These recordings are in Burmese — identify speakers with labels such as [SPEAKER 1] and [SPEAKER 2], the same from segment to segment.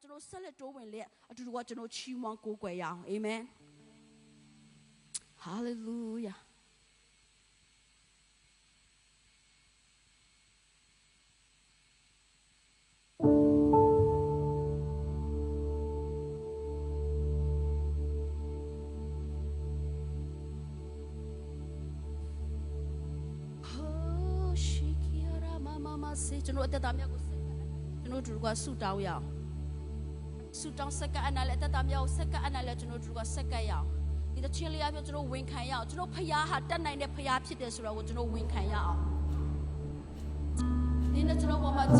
[SPEAKER 1] ကျွန်တော်ဆက်လက်တိုးဝင်လက်အတူတူကကျွန်တော်ချီးမွမ်းကိုးကွယ်ရအောင်အာမင်ဟာလေလုယာဟိုရှိကီရာမမမစေကျွန်တော်အသက်တာမြတ်ကိုစက္ကန့်ကျွန်တော်တို့ကဆူတောင်းရအောင် ဆူတောင်းစက္ကန့်အနာလည်းအသက်တာမြတ်ကိုစက္ကန့်အနာလည်းကျွန်တော်တို့ကစက္ကန့်ရအောင်ဒီတစ်ချင်းလေးအပြကျွန်တော်ဝန်ခံရအောင်ကျွန်တော်ဖရားဟာတတ်နိုင်တဲ့ဖရားဖြစ်တယ်ဆိုတော့ကိုကျွန်တော်ဝန်ခံရအောင်ဒီနေ့ကျွန်တော်ပေါ်မှာကြီးမားတဲ့အမှု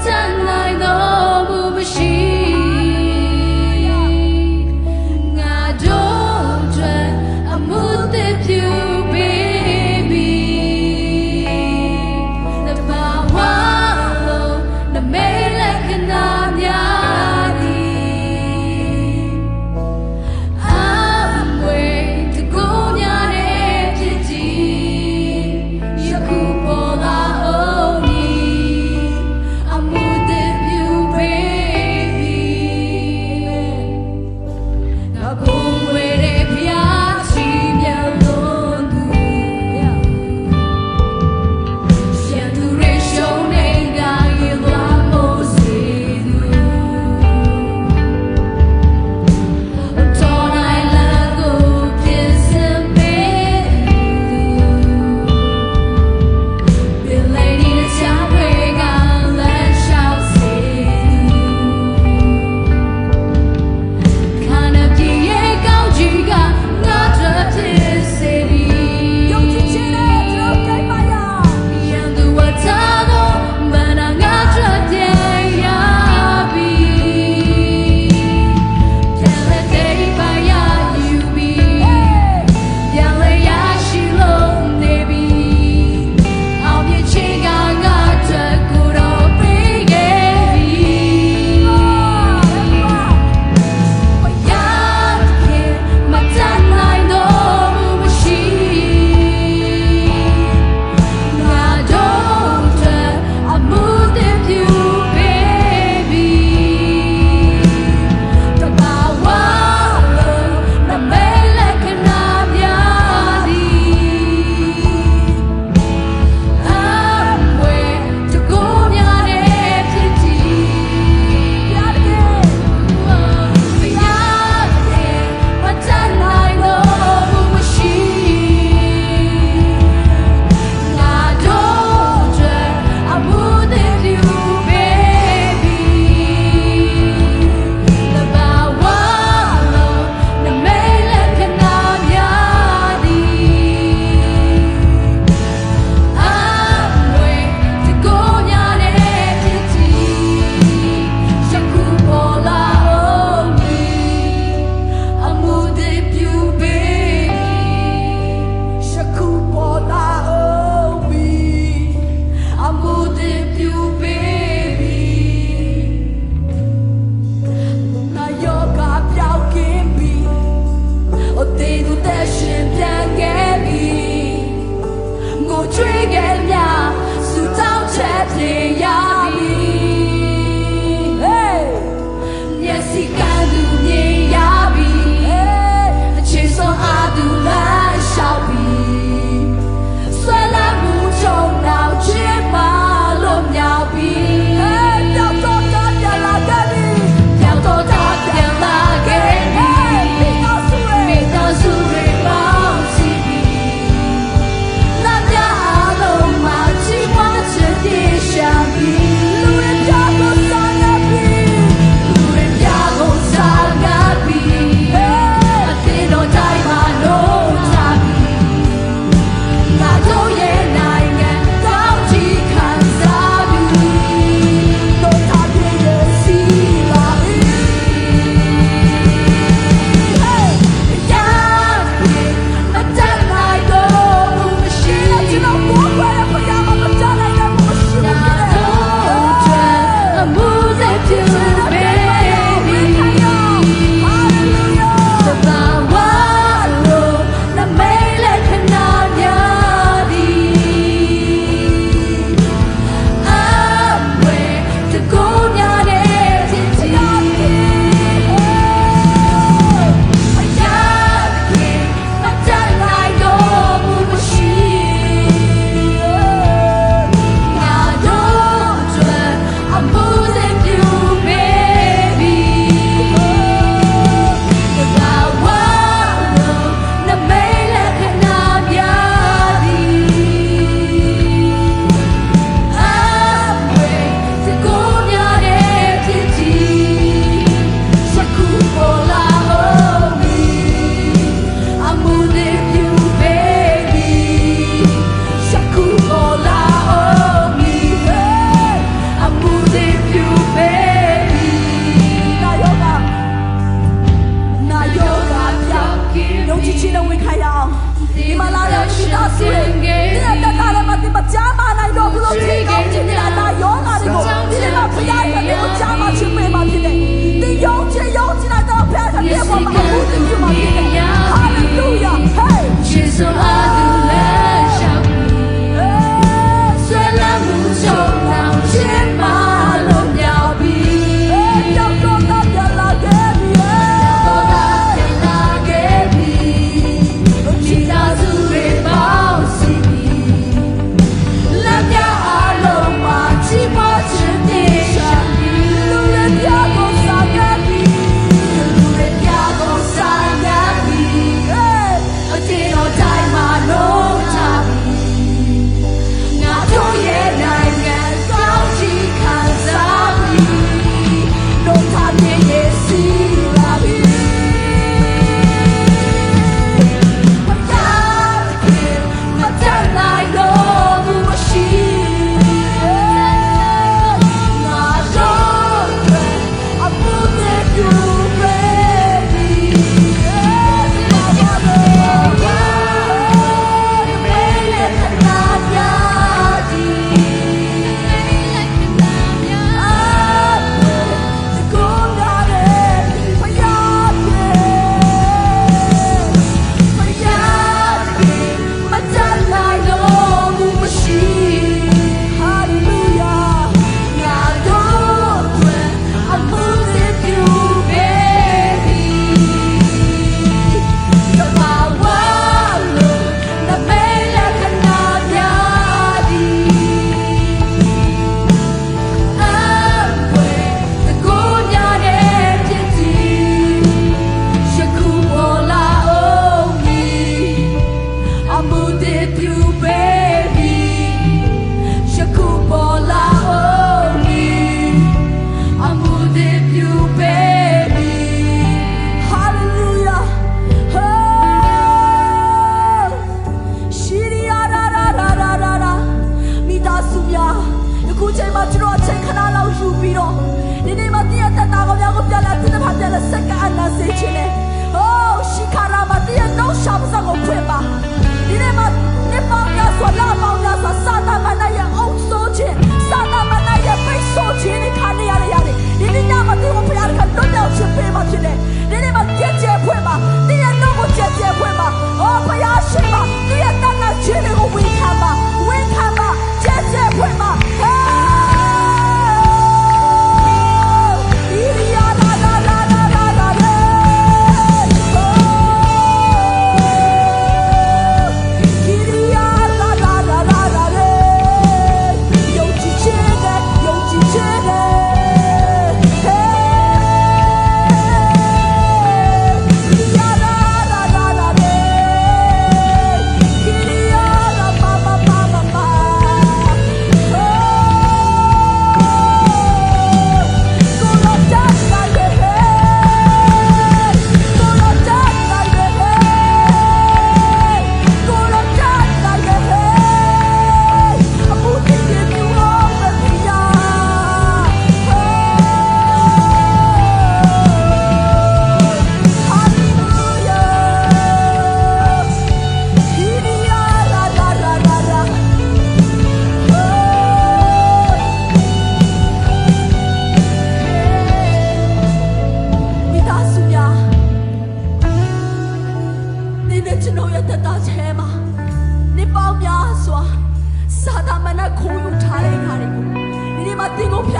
[SPEAKER 1] မ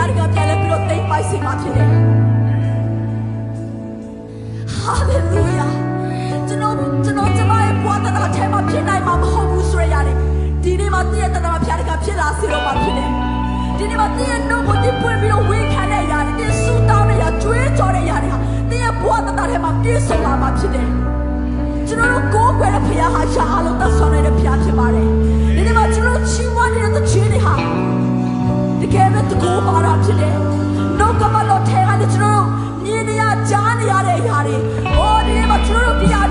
[SPEAKER 1] တ
[SPEAKER 2] င်ကိုဖျားတကပြန်လဲပြီးတော့တိမ်ပိုက်စေမှာဖြစ်တယ်ဟာလေလုယာကျွန်တော်ကျွန်တော်ကျ
[SPEAKER 1] မရဲ့ဘဝတက်တာချဲမှာဖြစ်နိုင်မှာမဟုတ်ဘူးဆိုရရတယ်ဒီနေ့မှာတည့်ရဲ့တက်တာဖျားတကဖြစ်လာစေတော့မှာဖြစ်တယ်ဒီနေ့မှာတည့်ရဲ့နှုတ်ကိုတင်ပွင့်ပြီးတော့ဝေခံတဲ့ຢာတွေတင်ဆူတောင်းတဲ့ຢာကြွေးကြော်တဲ့ຢာတွေဟာတည့်ရဲ့ဘဝတက်တာထဲမှာပြည့်စုံလာမှာဖြစ်တယ် ကျွန်တော်တို့ကိုးကွယ်တဲ့ဖခင်ဟာရှားလို့သက်ဆောင်နေတဲ့ဖခင်ဖြစ်ပါတယ်။ဒီနေ့မှာကျွန်တော်တို့ချီးမွမ်းနေတဲ့သခြင်းတွေဟာတ ကယ်ပဲတကူပါတာဖြစ်တယ်။နှုတ်ကပတော်ထဲကနေကျွန်တော်တို့မြင်နေရကြားနေရတဲ့အရာတွေ။အော်ဒီနေ့မှာကျွန်တော်တို့ဒီအရာ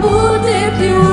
[SPEAKER 1] အမှု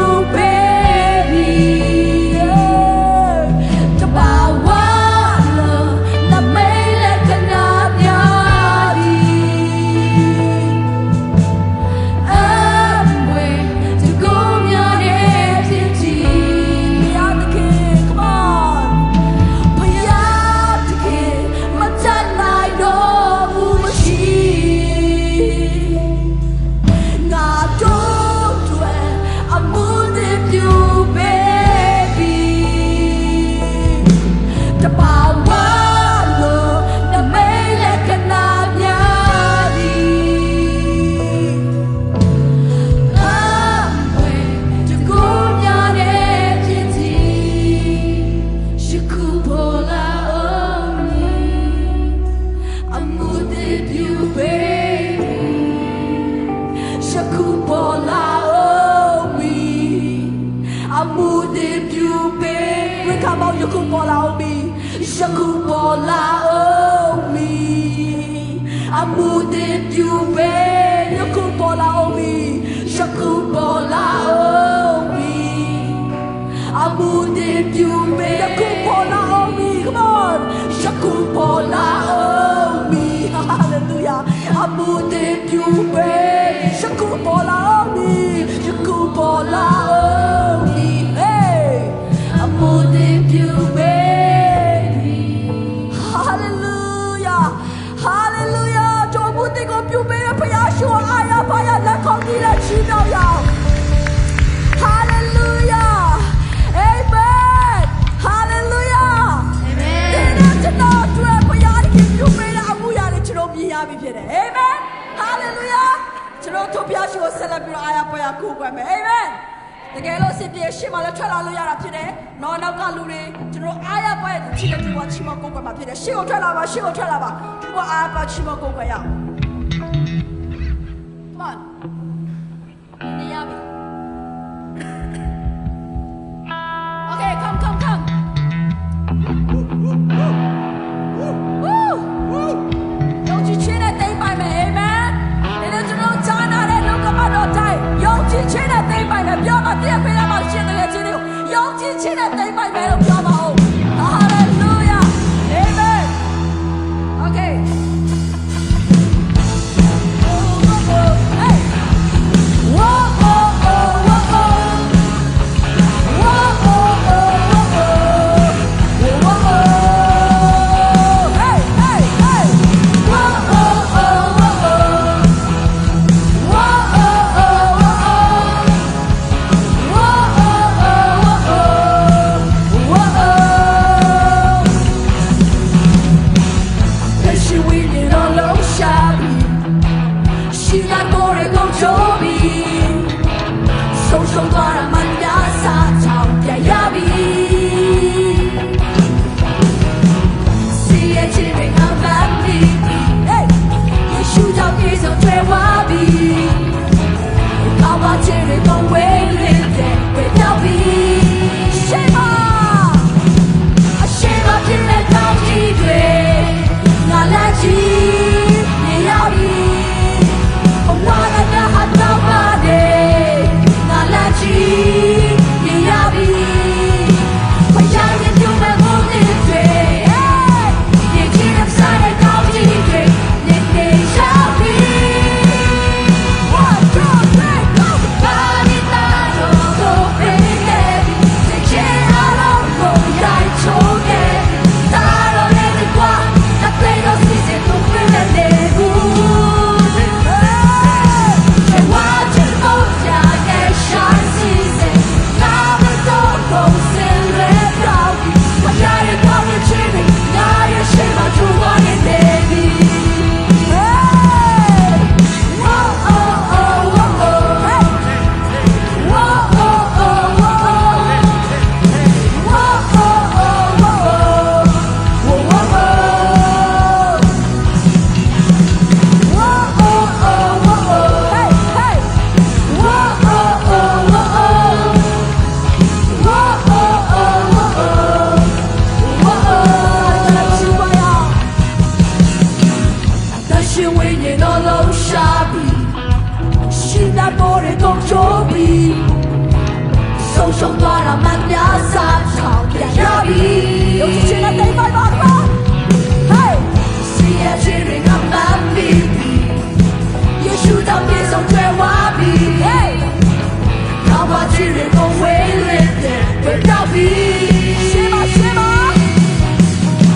[SPEAKER 1] Oh, တော်တို့ဖရားရှင်ကိုဆက်လက်ပြီးတော့အားရပါရကိုးကွယ်မယ် Amen တကယ်လို့စစ်ပြေရှေ့မှာလည်းထွက်လာလို့ရတာဖြစ်တယ်။နော်နောက်ကလူတွေကျွန်တော်အားရပါရဲ့ချစ်တဲ့သူကချီမကိုယ်ကွယ်မှာဖြစ်တယ်။ရှေ့ကိုထွက်လာပါရှေ့ကိုထွက်လာပါ။သူကအားရပါချီမကိုယ်ကွယ်ရအောင်။ ကြည်ခြ ရှုံးသွားတာမှန်များစားချောင်းပြန်ရပြီရုပ်ရှင်နဲ့တိတ်ပိုက်ပါခါ Hey see you cheering on my baby
[SPEAKER 2] you
[SPEAKER 1] should have been so fair wabi hey how about you go away with that
[SPEAKER 2] but don't be shema
[SPEAKER 1] shema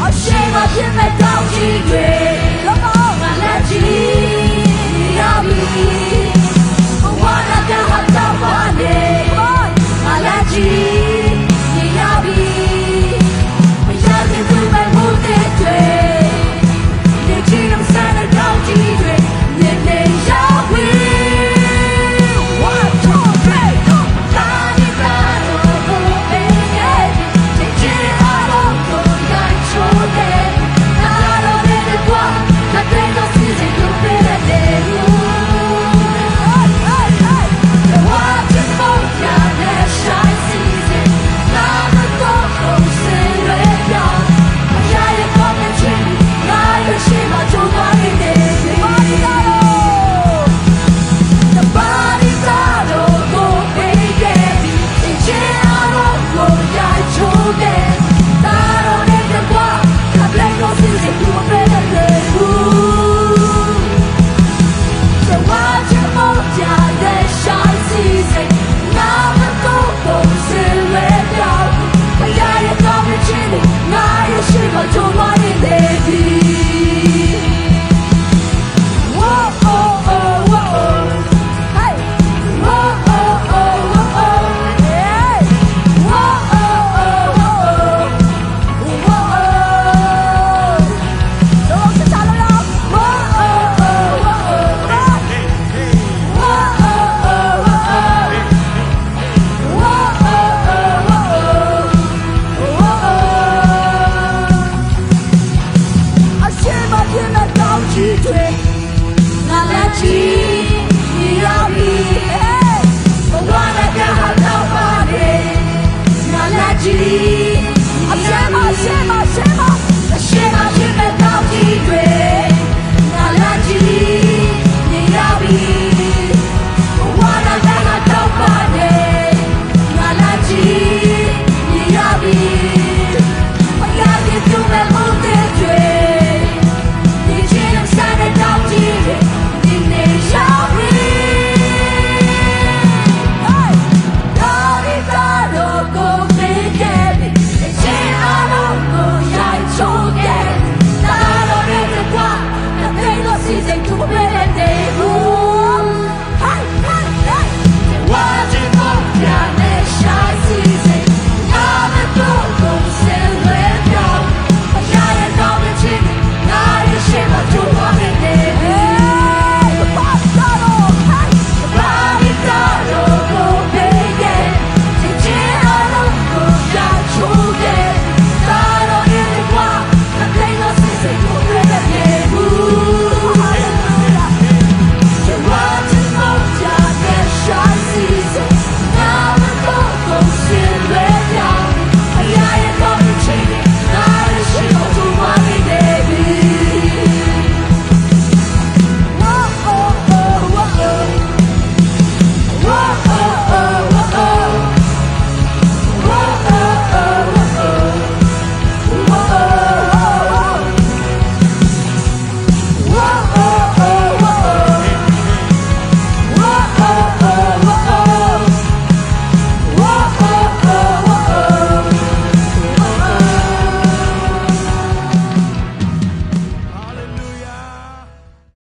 [SPEAKER 1] oh shema shema don't you